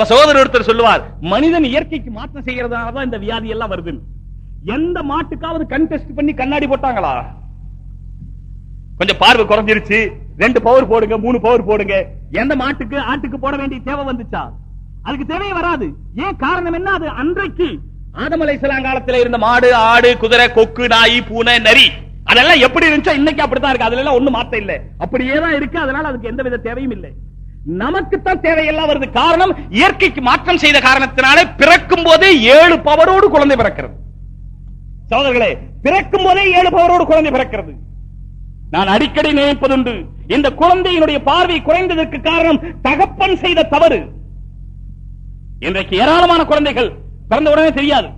நம்ம சகோதரர் ஒருத்தர் சொல்லுவார் மனிதன் இயற்கைக்கு மாற்றம் செய்யறதுனாலதான் இந்த வியாதி எல்லாம் வருது எந்த மாட்டுக்காவது கண் டெஸ்ட் பண்ணி கண்ணாடி போட்டாங்களா? கொஞ்சம் பார்வை குறைஞ்சிருச்சு ரெண்டு பவர் போடுங்க மூணு பவர் போடுங்க. எந்த மாட்டுக்கு ஆட்டுக்கு போட வேண்டிய தேவை வந்துச்சா? அதுக்கு தேவையே வராது. ஏன் காரணம் என்ன? அது அன்றைக்கு ஆதமலை சிலாங்காலத்தில் இருந்த மாடு ஆடு குதிரை கொக்கு நாய் பூனை நரி அதெல்லாம் எப்படி இருந்துச்சோ இன்னைக்கு அப்படித்தான் இருக்கு. அதுல எல்லாம் ஒண்ணு மாத்த இல்ல. அப்படியே தான் இருக்கு. அதனால அதுக்கு எந்த வித தேவையும் இல்லை. நமக்குத்தான் தேவையெல்லாம் வருது. காரணம் இயற்கைக்கு மாற்றம் செய்த காரணத்தினாலே பிறக்கும் போதே ஏழு பவரோடு குழந்தை பிறக்கிறது. சகோதரர்களே பிறக்கும் போதே ஏழு பவரோடு குழந்தை பிறக்கிறது. நான் அடிக்கடி நினைப்பதுண்டு இந்த குழந்தையினுடைய பார்வை குறைந்ததற்கு காரணம் தகப்பன் செய்த தவறு. இன்றைக்கு ஏராளமான குழந்தைகள் பிறந்த உடனே தெரியாது.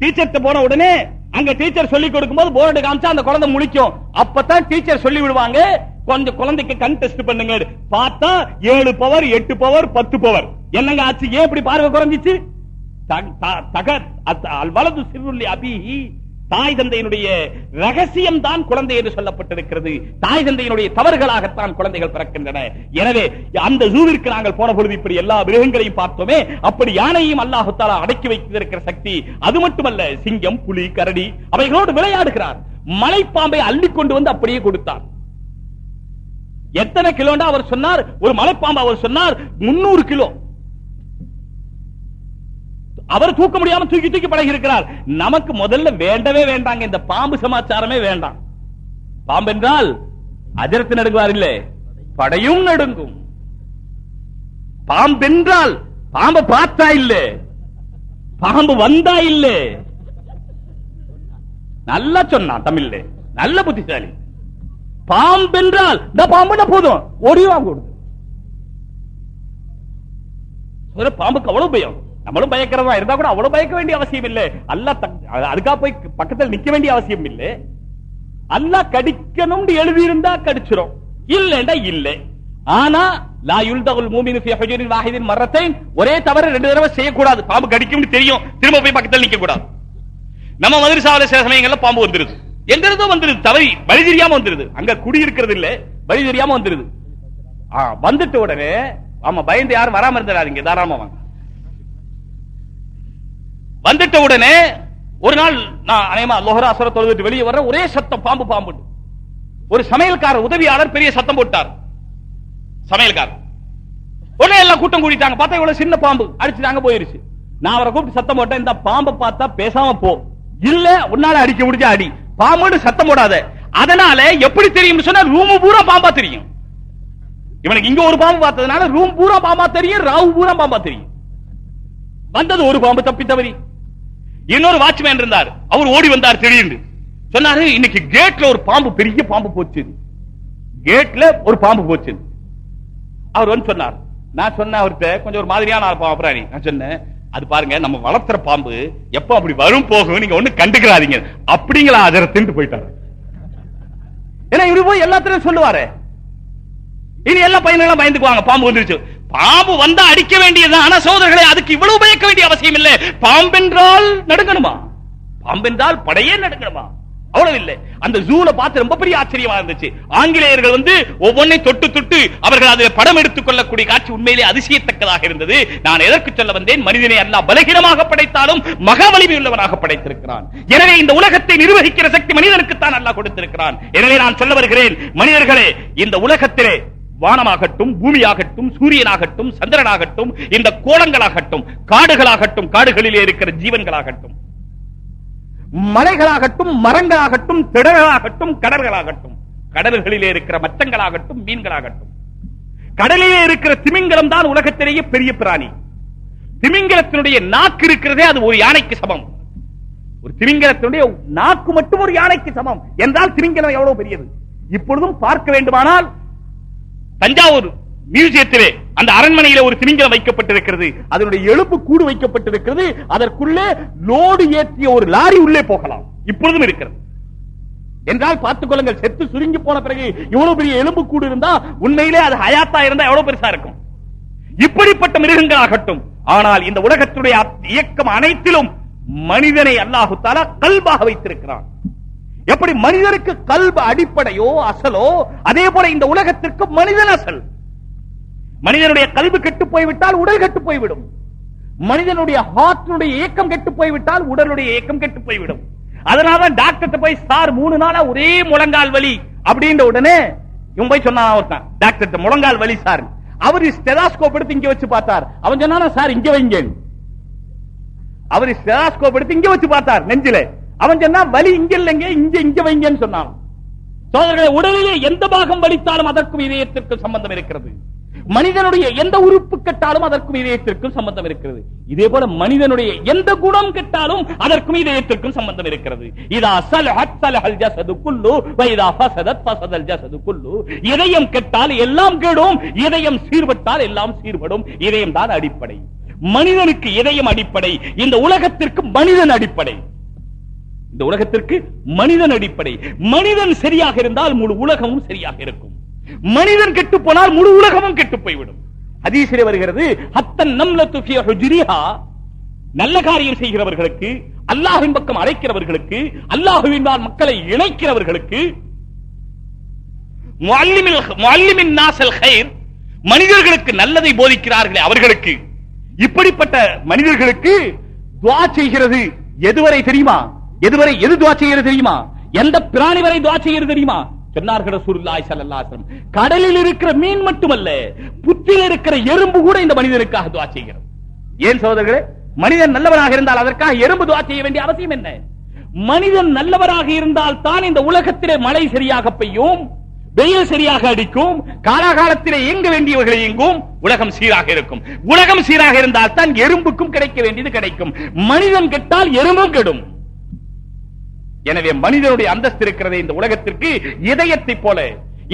டீச்சர் போன உடனே அங்க டீச்சர் சொல்லி கொடுக்கும் போது போர்டு காமிச்சா அந்த குழந்தை முடிக்கும் அப்பதான் டீச்சர் சொல்லி விடுவாங்க கொஞ்சம் குழந்தைக்கு கண் டெஸ்ட் பண்ணுங்க பார்த்தா ஏழு பவர் எட்டு பவர் பத்து பவர் என்னங்க ஆச்சு? ஏன் இப்படி பார்வை குறைஞ்சிச்சு? வலது சிறுள்ளி அபி தாய் தந்தையினுடைய ரகசியம் தான் குழந்தை என்று சொல்லப்பட்டிருக்கிறது. தாய் தந்தையினுடைய தவறுகளாகத்தான் குழந்தைகள் பிறக்கின்றன. எனவே அந்த ஜூவிற்கு நாங்கள் போன பொழுது இப்படி எல்லா மிருகங்களையும் பார்த்தோமே அப்படி யானையும் அல்லாஹுத்தால அடக்கி வைத்திருக்கிற சக்தி. அது மட்டுமல்ல சிங்கம் புலி கரடி அவைகளோடு விளையாடுகிறார். மலைப்பாம்பை அள்ளி கொண்டு வந்து அப்படியே கொடுத்தார். எத்தனை கிலோண்டா அவர் சொன்னார்? ஒரு மலைப்பாம்பு அவர் சொன்னார். முன்னூறு கிலோ. அவர் தூக்க முடியாம தூக்கி தூக்கி பழகி இருக்கிறார் நமக்கு முதல்ல வேண்டவே வேண்டாங்க. இந்த பாம்பு சமாச்சாரமே வேண்டாம். பாம்பு என்றால் அதிரத்து நடுங்குவார் இல்ல. படையும் நடுங்கும். பாம்பென்றால் பாம்பை பார்த்தா இல்ல. பாம்பு வந்தா இல்ல. நல்லா சொன்னான் தமிழ்ல. நல்ல புத்திசாலி. பாம்பென்றால் இந்த பாம்புனா போதும்? ஒடியும் வாங்க கொடுத்து. பாம்புக்கு அவ்வளவு பயம். நம்மளும் பயக்கிறதா இருந்தா கூட அவ்வளவு பயக்க வேண்டிய அவசியம் இல்லை அல்ல அதுக்காக போய் பக்கத்தில் நிக்க வேண்டிய அவசியம் இல்லை அல்லாஹ் கடிக்கணும்னு எழுதி இருந்தா கடிச்சிரும். இல்லைண்டா இல்லை. ஆனா லா யுல்தகுல் மூமினு ஃபி ஹுஜூரின் வாஹிதின் மர்ரத்தைன் ஒரே தவறு ரெண்டு தடவை செய்யக்கூடாது. பாம்பு கடிக்கும்னு தெரியும். திரும்ப போய் பக்கத்தில் நிக்க கூடாது நம்ம மதுரசாவில சில சமயங்கள்ல பாம்பு வந்துருது. எங்கிருந்தோ வந்துருது. தவறி வழி தெரியாம வந்துருது. அங்க குடியிருக்கிறது இல்ல வழி தெரியாம வந்துருது. ஆ, வந்துட்ட உடனே ஆமா பயந்து யாரும் வராம இருந்துடாதீங்க தாராளமா வாங்க. வந்துட்ட உடனே ஒரு நாள் நான் அநேகமா லோஹரா அசுர தொழுதுட்டு வெளியே வர ஒரே சத்தம் பாம்பு பாம்பு. ஒரு சமையல்கார உதவியாளர் பெரிய சத்தம் போட்டார். சமையல்காரர் உடனே எல்லாம் கூட்டம் கூட்டிட்டாங்க பார்த்தா இவ்வளவு சின்ன பாம்பு. அடிச்சுட்டாங்க போயிருச்சு. நான் அவரை கூப்பிட்டு சத்தம் போட்டேன். இந்த பாம்பை பார்த்தா பேசாம போ. இல்ல உன்னால அடிக்க முடிஞ்சா அடி. பாம்புன்னு சத்தம் போடாத. அதனால எப்படி தெரியும் சொன்னா ரூம் பூரா பாம்பா தெரியும். இவனுக்கு இங்க ஒரு பாம்பு பார்த்ததுனால ரூம் பூரா பாம்பா தெரியும் ராவு பூரா பாம்பா தெரியும். வந்தது ஒரு பாம்பு தப்பி தவறி. இன்னொரு வாட்ச்மேன் இருந்தார். அவர் ஓடி வந்தார் திடீர்னு. சொன்னாரு இன்னைக்கு கேட்ல ஒரு பாம்பு பெரிய பாம்பு போச்சு. கேட்ல ஒரு பாம்பு போச்சு. அவர் வந்து சொன்னார் நான் சொன்னேன் அவர்கிட்ட கொஞ்சம் ஒரு மாதிரியான பாம்பு பிராணி நான் சொன்னேன் அது பாருங்க நம்ம வளர்த்துற பாம்பு எப்ப அப்படி வரும் போகும் நீங்க ஒண்ணு கண்டுக்கிறாதீங்க. அப்படிங்களா அதர திண்டு போயிட்டாரு. ஏன்னா இவரு போய் எல்லாத்திலும் சொல்லுவாரு. இனி எல்லா பையன்களும் பயந்துக்குவாங்க. பாம்பு வந்துருச்சு. பாம்பு வந்தா அடிக்க வேண்டியது ஆனா சோதரர்களே அதுக்கு இவ்வளவு பயக்க வேண்டிய அவசியம் இல்லை. பாம்பென்றால் நடுங்கணுமா? பாம்பென்றால் படையே நடுங்கணுமா? அவ்வளவு இல்லை அந்த ஜூல பார்த்து ரொம்ப பெரிய ஆச்சரியமா இருந்துச்சு. ஆங்கிலேயர்கள் வந்து ஒவ்வொன்றை தொட்டு தொட்டு அவர்கள் அதில் படம் எடுத்துக் கொள்ளக்கூடிய காட்சி உண்மையிலே அதிசயத்தக்கதாக இருந்தது. நான் எதற்கு சொல்ல வந்தேன்? மனிதனை அல்ல பலகீனமாக படைத்தாலும் மக வலிமை உள்ளவனாக படைத்திருக்கிறான். எனவே இந்த உலகத்தை நிர்வகிக்கிற சக்தி மனிதனுக்குத்தான் அல்லா கொடுத்திருக்கிறான். எனவே நான் சொல்ல வருகிறேன் மனிதர்களே இந்த உலகத்திலே வானமாகட்டும் பூமியாகட்டும் சூரியனாகட்டும் சந்திரனாகட்டும் இந்த கோலங்களாகட்டும் காடுகளாகட்டும் காடுகளிலே இருக்கிற ஜீவன்களாகட்டும் மலைகளாகட்டும் மரங்களாகட்டும் திடல்களாகட்டும் கடல்களாகட்டும். கடல்களிலே இருக்கிற மச்சங்களாகட்டும் மீன்களாகட்டும். கடலிலே இருக்கிற திமிங்கலம் தான் உலகத்திலேயே பெரிய பிராணி. திமிங்கலத்தினுடைய நாக்கு இருக்கிறதே அது ஒரு யானைக்கு சமம். ஒரு திமிங்கலத்தினுடைய நாக்கு மட்டும் ஒரு யானைக்கு சமம். என்றால் திமிங்கலம் எவ்வளவு பெரியது? இப்பொழுதும் பார்க்க வேண்டுமானால் தஞ்சாவூர் மியூசியத்திலே அந்த அரண்மனையில ஒரு திமிங்கலம் வைக்கப்பட்டிருக்கிறது. அதனுடைய எலும்பு கூடு வைக்கப்பட்டிருக்கிறது. அதற்குள்ளே லோடு ஏற்றிய ஒரு லாரி உள்ளே போகலாம். இப்பொழுதும் இருக்கிறது. என்றால் பார்த்துக் கொள்ளுங்கள் செத்து சுருங்கி போன பிறகு இவ்வளவு பெரிய எலும்பு கூடு இருந்தா உண்மையிலே அது ஹயாத்தா இருந்தா எவ்வளவு பெருசா இருக்கும். இப்படிப்பட்ட மிருகங்கள் ஆகட்டும். ஆனால் இந்த உலகத்துடைய இயக்கம் அனைத்திலும் மனிதனை அல்லாஹு தாலா கல்பாக வைத்திருக்கிறான். எப்படி மனிதனுக்கு கல்பு அடிப்படையோ அசலோ அதே போல இந்த உலகத்திற்கு மனிதன் அசல். மனிதனுடைய கல்வி கெட்டு போய்விட்டால் உடல் கெட்டு போய்விடும். மனிதனுடைய ஹார்ட்னுடைய இயக்கம் கெட்டு போய்விட்டால் உடலுடைய இயக்கம் கெட்டு போய்விடும். அதனாலதான் டாக்டர் போய் சார் மூணு நாளா ஒரே முழங்கால் வலி. அப்படின்ற உடனே இவன் போய் சொன்னான் ஒருத்தன் டாக்டர் முழங்கால் வலி சார். அவர் ஸ்டெதாஸ்கோப் எடுத்து இங்க வச்சு பார்த்தார். அவன் சொன்னானா சார் இங்க வைங்க அவர் ஸ்டெதாஸ்கோப் எடுத்து இங்க வச்சு பார்த்தார் நெஞ்சில. அவன் சொன்னா வலி இங்க இல்லைங்க இங்க இங்க வைங்கன்னு சொன்னான். சோதரர்களே உடலிலே எந்த பாகம் வலித்தாலும் அதற்கும் இதயத்திற்கு சம்பந்தம் இருக்கிறது. மனிதனுடைய எந்த உறுப்பு கெட்டாலும் அதற்கும் இதயத்திற்கும் சம்பந்தம் இருக்கிறது. இதே போல மனிதனுடைய எந்த குணம் கெட்டாலும் அதற்கும் இதயத்திற்கும் சம்பந்தம் இருக்கிறது. இதயம் கெட்டால் எல்லாம் கெடும் இதயம் சீர்பட்டால் எல்லாம் சீர்படும் இதயம் தான் அடிப்படை. மனிதனுக்கு இதயம் அடிப்படை இந்த உலகத்திற்கு மனிதன் அடிப்படை. இந்த உலகத்திற்கு மனிதன் அடிப்படை. மனிதன் சரியாக இருந்தால் முழு உலகமும் சரியாக இருக்கும். மனிதன் கெட்டு போனால் முழு உலகமும் கெட்டு போய்விடும். ஹதீஸிலே வருகிறது ஹுஜ்ரிஹா. நல்ல காரியம் செய்கிறவர்களுக்கு அல்லாஹ்வின் பக்கம் அழைக்கிறவர்களுக்கு அல்லாஹ்வின் மக்களை இணைக்கிறவர்களுக்கு மனிதர்களுக்கு நல்லதை போதிக்கிறார்களே அவர்களுக்கு. இப்படிப்பட்ட மனிதர்களுக்கு துஆ செய்கிறது எதுவரை தெரியுமா? எதுவரை எது துஆ செய்கிறது தெரியுமா? எந்த பிராணி வரை துஆ செய்கிறது தெரியுமா? சொன்னார்கள் ரசூலுல்லாஹி ஸல்லல்லாஹு அலைஹி கடலில் இருக்கிற மீன் மட்டுமல்ல புற்றில் இருக்கிற எறும்பு கூட இந்த மனிதனுக்காக துஆ செய்கிறது. ஏன் சகோதரர்களே? மனிதன் நல்லவராக இருந்தால் அதற்காக எறும்பு துஆ செய்ய வேண்டிய அவசியம் என்ன? மனிதன் நல்லவராக இருந்தால் தான் இந்த உலகத்திலே மழை சரியாக பெய்யும் வெயில் சரியாக அடிக்கும் காலாகாலத்திலே இயங்க வேண்டியவர்கள் இயங்கும் உலகம் சீராக இருக்கும். உலகம் சீராக இருந்தால் தான் எறும்புக்கும் கிடைக்க வேண்டியது கிடைக்கும். மனிதன் கெட்டால் எறும்பும் கெடும். எனவே மனிதனுடைய அந்தஸ்து இருக்கிறது இந்த உலகத்திற்கு இதயத்தை போல.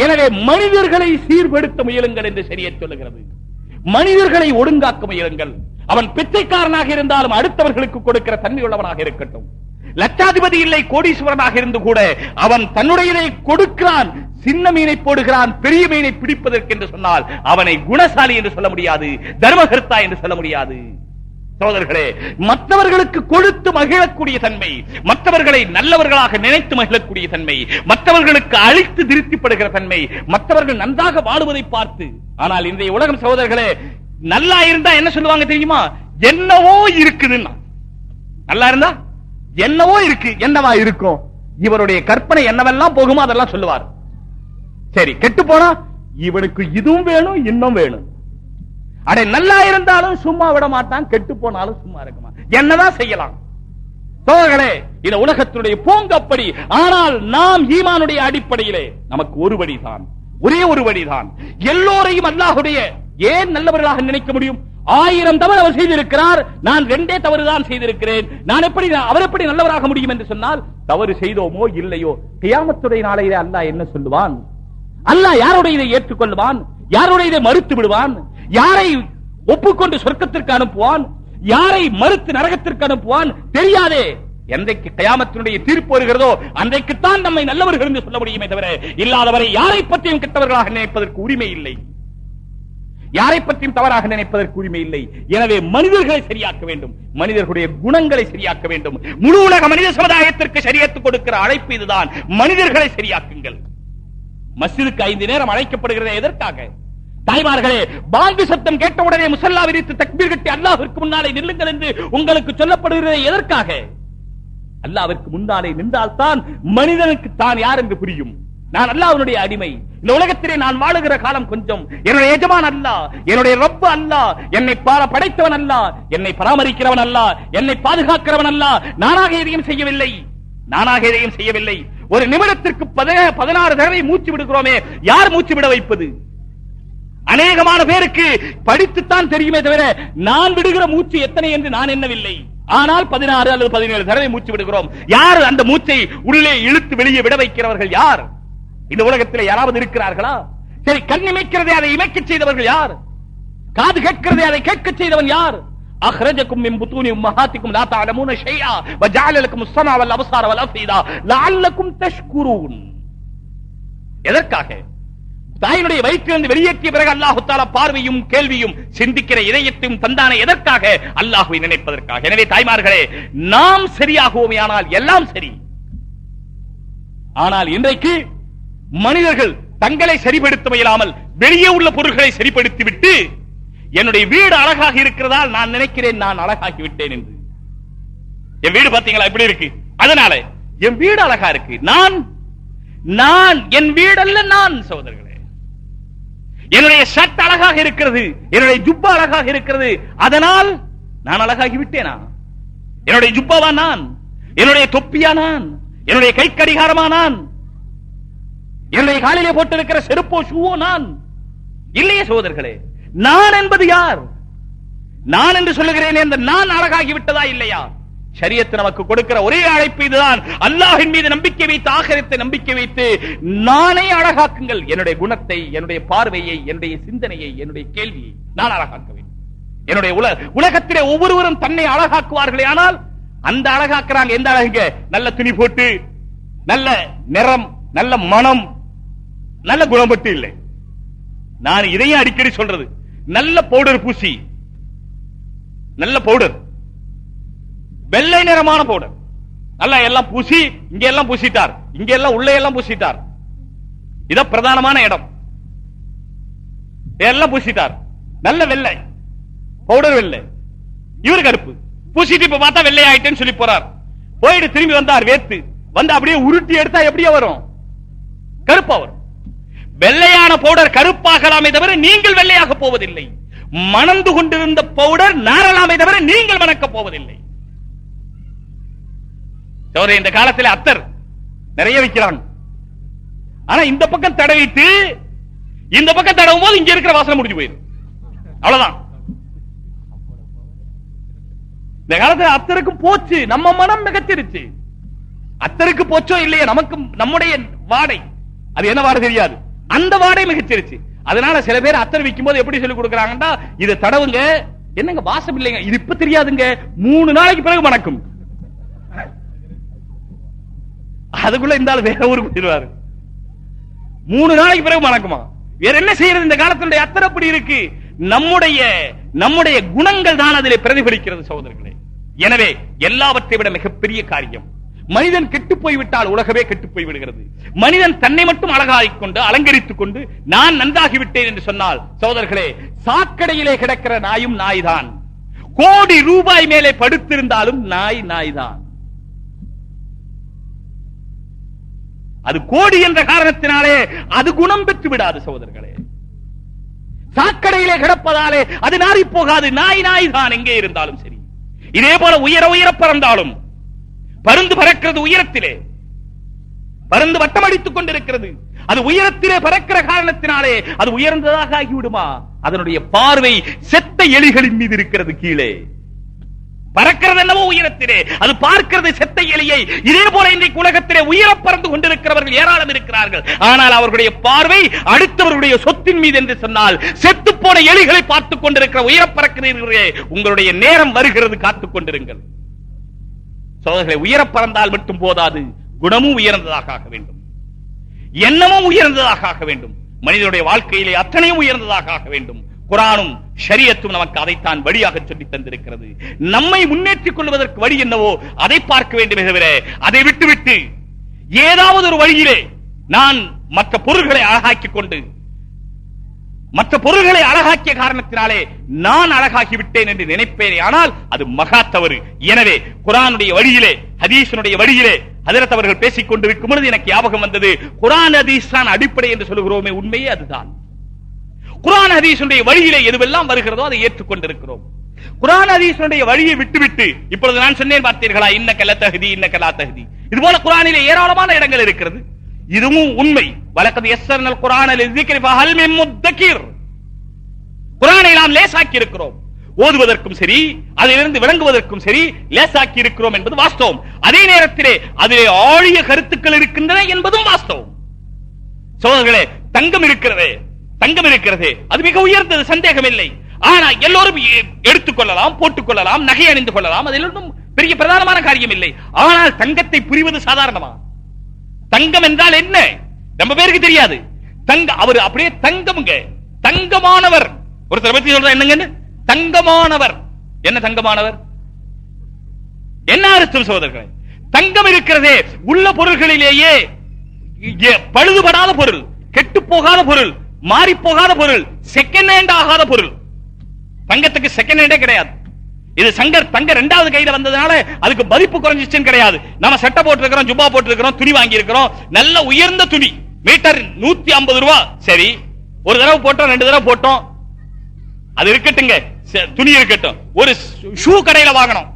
எனவே மனிதர்களை சீர்படுத்த முயலுங்கள் என்று சரியை சொல்லுகிறது. மனிதர்களை ஒழுங்காக்க முயலுங்கள். அவன் பிச்சைக்காரனாக இருந்தாலும் அடுத்தவர்களுக்கு கொடுக்கிற தன்மை உள்ளவனாக இருக்கட்டும். லட்சாதிபதி இல்லை கோடீஸ்வரனாக இருந்து கூட அவன் தன்னுடையதை கொடுக்கிறான் சின்ன மீனை போடுகிறான் பெரிய மீனை பிடிப்பதற்கு என்று சொன்னால் அவனை குணசாலி என்று சொல்ல முடியாது தர்மகர்த்தா என்று சொல்ல முடியாது. சோதர்களே மற்றவர்களுக்கு கொடுத்து மகிழக்கூடிய தன்மை மற்றவர்களை நல்லவர்களாக நினைத்து மகிழக்கூடிய தன்மை மற்றவர்களுக்கு அழித்து திருப்திப்படுகிற தன்மை மற்றவர்கள் நன்றாக வாழுவதை பார்த்து. ஆனால் இன்றைய உலகம் சகோதரர்களே நல்லா இருந்தா என்ன சொல்லுவாங்க தெரியுமா? என்னவோ இருக்குதுன்னா. நல்லா இருந்தா? என்னவோ இருக்கு என்னவா இருக்கும்? இவருடைய கற்பனை என்னவெல்லாம் போகுமோ அதெல்லாம் சொல்லுவார். சரி கெட்டு போனா இவனுக்கு இதுவும் வேணும் இன்னும் வேணும். அடே நல்லா இருந்தாலும் சும்மா விட மாட்டான் கெட்டு போனாலும் சும்மா இருக்குமா என்னதான் செய்யலாம்? சோழர்களே இந்த உலகத்தினுடைய போங்கப்படி ஆனால் நாம் ஈமானுடைய அடிப்படையிலே நமக்கு ஒரு வழிதான். ஒரே ஒரு வழிதான். எல்லோரையும் அல்லாஹுடைய ஏன் நல்லவர்களாக நினைக்க முடியும்? ஆயிரம் தவறு அவர் செய்திருக்கிறார். நான் ரெண்டே தவறுதான் செய்திருக்கிறேன். நான் எப்படி அவர் எப்படி நல்லவராக முடியும் என்று சொன்னால் தவறு செய்தோமோ இல்லையோ கியாமத்துடைய நாளையிலே அல்லாஹ் என்ன சொல்லுவான்? அல்லாஹ் யாருடைய இதை ஏற்றுக்கொள்வான் யாருடைய இதை மறுத்து விடுவான்? யாரை ஒப்புக்கொண்டு சொர்க்கத்திற்கு அனுப்புவான்? யாரை மறுத்து நரகத்திற்கு அனுப்புவான்? தெரியாதே. என்றைக்கு கயாமத்தினுடைய தீர்ப்பு வருகிறதோ அன்றைக்குத்தான் நம்மை நல்லவர்கள் என்று சொல்ல முடியுமே தவிர இல்லாதவரை யாரை பற்றியும் கெட்டவர்களாக நினைப்பதற்கு உரிமை இல்லை. யாரை பற்றியும் தவறாக நினைப்பதற்கு உரிமை இல்லை. எனவே மனிதர்களை சரியாக்க வேண்டும். மனிதர்களுடைய குணங்களை சரியாக்க வேண்டும். முழு உலக மனித சமுதாயத்திற்கு சரியத்து கொடுக்கிற அழைப்பு இதுதான். மனிதர்களை சரியாக்குங்கள். மசிதுக்கு ஐந்து நேரம் அழைக்கப்படுகிறது எதற்காக? தாய்மார்களே பாங்கு சத்தம் கேட்ட உடனே முசல்லா விரித்து தக்பீர் கட்டி அல்லாவிற்கு முன்னாலே நில்லுங்கள் என்று உங்களுக்கு சொல்லப்படுகிறது எதற்காக? அல்லாவிற்கு முன்னாலே நின்றால்தான் மனிதனுக்கு தான் யார் என்று புரியும். நான் அல்லாஹ்வுடைய அடிமை. இந்த உலகத்திலே நான் வாழுகிற காலம் கொஞ்சம். என்னுடைய எஜமான் அல்ல என்னுடைய ரப்பு அல்ல என்னை பார படைத்தவன் அல்ல என்னை பராமரிக்கிறவன் அல்ல என்னை பாதுகாக்கிறவன் அல்ல நானாக எதையும் செய்யவில்லை. நானாக எதையும் செய்யவில்லை. ஒரு நிமிடத்திற்கு பதினாறு தடவை மூச்சு விடுகிறோமே யார் மூச்சு விட வைப்பது? அநேகமான பேருக்கு படித்துத்தான் தெரியுமே தவிர நான் விடுகிற மூச்சு எத்தனை என்று நான் எண்ணவில்லை ஆனால் பதினாறு அல்லது பதினேழு தடவை மூச்சு விடுகிறோம் யார் அந்த மூச்சை உள்ளே இழுத்து வெளியே விட வைக்கிறவர்கள் யார் இந்த உலகத்தில் யாராவது இருக்கிறார்களா சரி கண் இமைக்கிறதை அதை இமைக்கச் செய்தவர்கள் யார் காது கேட்கிறதை அதை கேட்கச் செய்தவன் யார் அஹ்ரஜக்கும் மின் புத்தூனி உம்மஹாத்திக்கும் லா தஅலமூன ஷைஆ வஜஅல லக்கும் السمع والابصار والافئده لعلكم تشكرون எதற்காக தாயினுடைய வயிற்றிலிருந்து வெளியேற்றிய பிறகு அல்லாஹுத்தால பார்வையும் கேள்வியும் சிந்திக்கிற இதயத்தையும் தந்தானே எதற்காக? அல்லாஹுவை நினைப்பதற்காக. எனவே தாய்மார்களே நாம் சரியாகுவோமே ஆனால் எல்லாம் சரி. ஆனால் இன்றைக்கு மனிதர்கள் தங்களை சரிபடுத்த முயலாமல் வெளியே உள்ள பொருள்களை சரிப்படுத்தி விட்டு என்னுடைய வீடு அழகாக இருக்கிறதால் நான் நினைக்கிறேன் நான் அழகாகி விட்டேன் என்று. என் வீடு பாத்தீங்களா இப்படி இருக்கு? அதனால என் வீடு அழகா இருக்கு. நான் நான் என் வீடல்ல நான் சகோதரர்களே. என்னுடைய ஷர்ட் அழகாக இருக்கிறது என்னுடைய ஜுப்பா அழகாக இருக்கிறது அதனால் நான் அழகாகி விட்டேனா? என்னுடைய ஜுப்பாவா நான்? என்னுடைய தொப்பியா நான்? என்னுடைய கை கடிகாரமா நான்? என்னுடைய காலிலே போட்டிருக்கிற செருப்போ ஷூவோ நான்? இல்லையே சோதர்களே நான் என்பது யார்? நான் என்று சொல்லுகிறேன் இந்த நான் அழகாகி விட்டதா இல்லையா? ஷரியத்து நமக்கு கொடுக்கிற ஒரே அழைப்பு இதுதான். அல்லாஹின் மீது நம்பிக்கை வைத்து ஆகரத்தை நம்பிக்கை வைத்து நானே அழகாக்குங்கள். என்னுடைய குணத்தை என்னுடைய பார்வையை என்னுடைய சிந்தனையை என்னுடைய கேள்வியை நான் அழகாக்க வேண்டும். என்னுடைய உல உலகத்திலே ஒவ்வொருவரும் தன்னை அழகாக்குவார்களே ஆனால் அந்த அழகாக்குறாங்க எந்த அழகுங்க? நல்ல துணி போட்டு நல்ல நிறம் நல்ல மனம் நல்ல குணப்பட்டு இல்லை. நான் இதையும் அடிக்கடி சொல்றது. நல்ல பவுடர் பூசி நல்ல பவுடர். வெள்ளை நிறமான பவுடர் நல்லா எல்லாம் பூசி இங்க எல்லாம் பூசிட்டார். இங்க எல்லாம் உள்ளே எல்லாம் பூசிட்டார். இத பிரதானமான இடம். எல்லாம் பூசிட்டார். நல்ல வெள்ளை. பவுடர் வெள்ளை. இவர் கருப்பு. பூசிட்டு இப்ப பார்த்தா வெள்ளை ஆயிட்டேன்னு சொல்லி போறார். போயிட்டு திரும்பி வந்தார் வேத்து வந்து அப்படியே உருட்டி எடுத்தா எப்படியா வரும்? கருப்பா வரும். வெள்ளையான பவுடர் கருப்பாகலாமே தவிர நீங்கள் வெள்ளையாக போவதில்லை. மணந்து கொண்டிருந்த பவுடர் நாரலாமே தவிர நீங்கள் மணக்க போவதில்லை. சோதரி இந்த காலத்தில் அத்தர். நிறைய வைக்கிறாங்க ஆனா இந்த பக்கம் தடவிட்டு இந்த பக்கம் தடவும் போது இங்க இருக்கிற வாசனை முடிஞ்சு போயிடும் அவ்வளவுதான். இந்த காலத்துல அத்தருக்கு போச்சு. நம்ம மனம் மிகச்சிருச்சு. அத்தருக்கு போச்சோ இல்லையே நமக்கு நம்முடைய வாடை. அது என்ன வாடை தெரியாது. அந்த வாடை மிகச்சிருச்சு. அதனால சில பேர் அத்தர் விற்கும் போது எப்படி சொல்லி கொடுக்குறாங்கன்னா இதை தடவுங்க. என்னங்க வாசம் இல்லைங்க. இது இப்ப தெரியாதுங்க. மூணு நாளைக்கு பிறகு மணக்கும். அதுக்குள்ள இந்த ஆள் வேற ஊருக்கு போயிடுவாரு. மூணு நாளைக்கு பிறகு மணக்குமா வேற என்ன செய்யறது இந்த காலத்தினுடைய அத்தர் அப்படி இருக்கு? நம்முடைய நம்முடைய குணங்கள் தான் அதில் பிரதிபலிக்கிறது சகோதரர்களே. எனவே எல்லாவற்றை விட மிகப்பெரிய காரியம் மனிதன் கெட்டு போய்விட்டால் உலகமே கெட்டு போய் விடுகிறது. மனிதன் தன்னை மட்டும் அழகாகிக் கொண்டு அலங்கரித்துக் கொண்டு நான் நன்றாகிவிட்டேன் என்று சொன்னால் சகோதரர்களே சாக்கடையிலே கிடக்கிற நாயும் நாய்தான் கோடி ரூபாய் மேலே படுத்திருந்தாலும் நாய் நாய்தான் அது கோடி என்ற காரணத்தினாலே அது குணம் பெற்று விடாது சகோதரர்களே. சாக்கடையிலே கிடப்பதாலே அது நாரி போகாது. நாய் நாய் தான் எங்கே இருந்தாலும் சரி. இதே போல உயர உயர பறந்தாலும் பருந்து பறக்கிறது உயரத்திலே. பருந்து வட்டமடித்துக் கொண்டிருக்கிறது. அது உயரத்திலே பறக்கிற காரணத்தினாலே அது உயர்ந்ததாக ஆகிவிடுமா? அதனுடைய பார்வை செத்த எலிகளின் மீது இருக்கிறது கீழே. பறக்கிறது அல்லவோ உயரத்திலே அது பார்க்கிறது செத்த எலியை. இதே போல இன்றைக்கு உலகத்திலே உயர பறந்து கொண்டிருக்கிறவர்கள் ஏராளம் இருக்கிறார்கள். ஆனால் அவர்களுடைய பார்வை அடுத்தவர்களுடைய சொத்தின் மீது என்று சொன்னால் செத்து போன எலிகளை பார்த்துக் கொண்டிருக்கிற உயர பறக்கிறீர்களே உங்களுடைய நேரம் வருகிறது காத்துக் கொண்டிருங்கள். சோதர்களை உயர பறந்தால் மட்டும் போதாது குணமும் உயர்ந்ததாக ஆக வேண்டும். எண்ணமும் உயர்ந்ததாக ஆக வேண்டும். மனிதனுடைய வாழ்க்கையிலே அத்தனையும் உயர்ந்ததாக ஆக வேண்டும். குரானும் ஷரியத்தும் நமக்கு அதைத்தான் வழியாக சொல்லி தந்திருக்கிறது. நம்மை முன்னேற்றிக் கொள்வதற்கு வழி என்னவோ அதை பார்க்க வேண்டுமே தவிர அதை விட்டுவிட்டு ஏதாவது ஒரு வழியிலே நான் மற்ற பொருள்களை அழகாக்கிக் கொண்டு மற்ற பொருள்களை அழகாக்கிய காரணத்தினாலே நான் அழகாகி விட்டேன் என்று நினைப்பேனே. ஆனால் அது மகா தவறு. எனவே குரானுடைய வழியிலே ஹதீசனுடைய வழியிலே அதிரத்தவர்கள் அவர்கள் பேசிக் கொண்டிருக்கும் பொழுது எனக்கு ஞாபகம் வந்தது குரான் ஹதீஸ் தான் அடிப்படை என்று சொல்கிறோமே உண்மையே அதுதான். குரான் ஹதீஸுடைய வழியிலே எதுவெல்லாம் வருகிறதோ அதை ஏற்றுக்கொண்டிருக்கிறோம். குரான் ஹதீஸுடைய வழியை விட்டுவிட்டு இப்பொழுது நான் சொன்னேன் பார்த்தீர்களா இன்ன கல தகுதி இன்ன கலா தகுதி இது போல குரானிலே ஏராளமான இடங்கள் இருக்கிறது. இதுவும் உண்மை. வழக்கது எஸ்ஸர்னல் குரானில் குரானை நாம் லேசாக்கி இருக்கிறோம் ஓதுவதற்கும் சரி அதிலிருந்து விளங்குவதற்கும் சரி லேசாக்கி இருக்கிறோம் என்பது வாஸ்தவம். அதே நேரத்திலே அதிலே ஆழிய கருத்துக்கள் இருக்கின்றன என்பதும் வாஸ்தவம். சோதர்களே தங்கம் இருக்கிறது. தங்கம் இருக்கிறது. அது மிக உயர்ந்தது சந்தேகம் இல்லை ஆனா எல்லோரும் எடுத்துக் கொள்ளலாம் போட்டுக் கொள்ளலாம் நகை அணிந்து கொள்ளலாம். அதில் ஒன்றும் பெரிய பிரதானமான காரியம் இல்லை ஆனால் தங்கத்தை புரிவது சாதாரணமா? தங்கம் என்றால் என்ன? நம்ம பேருக்கு தெரியாது. தங்க அவர் அப்படியே தங்கமுங்க. தங்கமானவர். ஒருத்தர் பத்தி சொல்ற என்னங்கன்னு? தங்கமானவர். என்ன தங்கமானவர்? என்ன அர்த்தம் சகோதரர்களே? தங்கம் இருக்கிறதே உள்ள பொருள்களிலேயே பழுதுபடாத பொருள் கெட்டு போகாத பொருள் மாறி போகாத பொருள் செகண்ட் ஹேண்ட் ஆகாத பொருள். தங்கத்துக்கு செகண்ட் ஹேண்டே கிடையாது. இது சங்கர் தங்க ரெண்டாவது கையில வந்ததுனால அதுக்கு மதிப்பு குறைஞ்சிச்சுன்னு கிடையாது. நம்ம சட்டை போட்டிருக்கிறோம் ஜுப்பா போட்டிருக்கிறோம் துணி வாங்கி இருக்கிறோம் நல்ல உயர்ந்த துணி மீட்டர் நூத்தி ஐம்பது ரூபா. சரி ஒரு தடவை போட்டோம் ரெண்டு தடவை போட்டோம். அது இருக்கட்டுங்க துணி இருக்கட்டும். ஒரு ஷூ கடையில வாங்கணும்.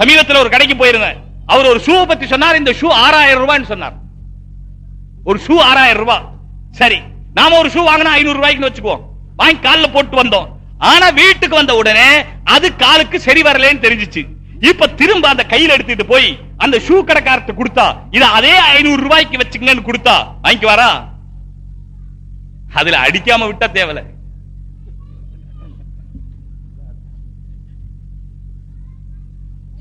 சமீபத்தில் ஒரு கடைக்கு போயிருந்தேன். அவர் ஒரு ஷூ பத்தி சொன்னார் இந்த ஷூ ஆறாயிரம் ரூபாய்ன்னு சொன்னார். ஒரு ஷூ ஆறாயிரம் ரூபாய் சரி நாம ஒரு ஷூ வாங்கினா ஐநூறு ரூபாய்க்கு வச்சுக்குவோம். வாங்கி காலில் போட்டு வந்தோம். ஆனா வீட்டுக்கு வந்த உடனே அது காலுக்கு சரி வரலன்னு தெரிஞ்சுச்சு. இப்ப திரும்ப அந்த கையில எடுத்துட்டு போய் அந்த ஷூ கடைக்காரத்து கொடுத்தா இத அதே ஐநூறு ரூபாய்க்கு வச்சுங்கன்னு கொடுத்தா வாங்கி வரா? அதுல அடிக்காம விட்டா தேவல.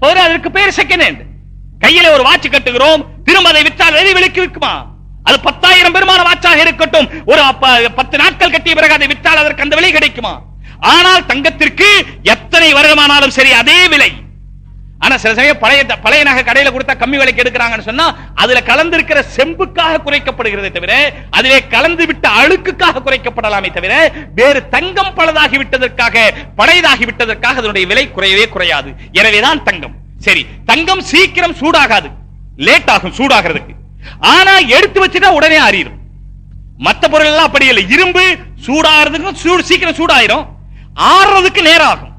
ஒரு அதற்கு பேர் செகண்ட் ஹேண்ட் கையில ஒரு வாட்ச் கட்டுகிறோம். திரும்ப அதை விற்றால் வெளி விலைக்கு விற்குமா? அது பத்தாயிரம் பெருமான வாட்சாக இருக்கட்டும். ஒரு பத்து நாட்கள் கட்டிய பிறகு அதை விற்றால் அதற்கு அந்த விலை கிடைக்குமா? ஆனால் தங்கத்திற்கு எத்தனை வருடமானாலும் சரி அதே விலை. ஆனா சில சமயம் பழைய பழைய நகை கடையில கொடுத்தா கம்மி விலைக்கு எடுக்கிறாங்கன்னு சொன்னா அதுல கலந்திருக்கிற செம்புக்காக குறைக்கப்படுகிறதே தவிர அதிலே கலந்து விட்ட அழுக்குக்காக குறைக்கப்படலாமே தவிர வேறு தங்கம் பழதாகி விட்டதற்காக பழையதாகி விட்டதற்காக அதனுடைய விலை குறையவே குறையாது. எனவேதான் தங்கம். சரி தங்கம் சீக்கிரம் சூடாகாது. லேட் ஆகும் சூடாகிறதுக்கு. ஆனா எடுத்து வச்சுட்டா உடனே ஆறிடும் மத்த பொருள் எல்லாம் அப்படி இல்லை. இரும்பு சூடாகிறதுக்கு சூடு சீக்கிரம் சூடாயிரும். ஆறுறதுக்கு நேரம் ஆகும்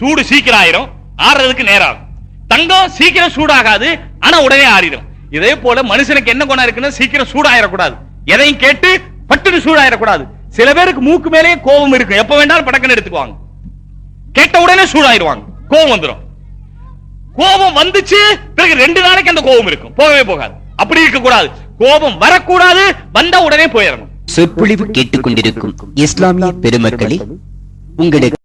சூடு சீக்கிரம் ஆயிரும். ஆறுறதுக்கு நேரம் ஆகும் தங்கம் சீக்கிரம் சூடாகாது. ஆனா உடனே ஆறிடும் இதே போல மனுஷனுக்கு என்ன குணம் இருக்குன்னு சீக்கிரம் சூடாயிடக்கூடாது எதையும் கேட்டு பட்டுன்னு சூடாயிடக்கூடாது சில பேருக்கு மூக்கு மேலேயே கோபம் இருக்கும். எப்ப வேண்டாலும் படக்குன்னு எடுத்துக்குவாங்க. கேட்ட உடனே சூடாயிருவாங்க. கோபம் வந்துடும் கோபம் வந்துச்சு பிறகு ரெண்டு நாளைக்கு அந்த கோபம் இருக்கும். போகவே போகாது. அப்படி இருக்க கூடாது கோபம் வரக்கூடாது வந்த உடனே போயிடணும். சொற்பொழிவு கேட்டுக்கொண்டிருக்கும் இஸ்லாமிய பெருமக்களே உங்களுக்கு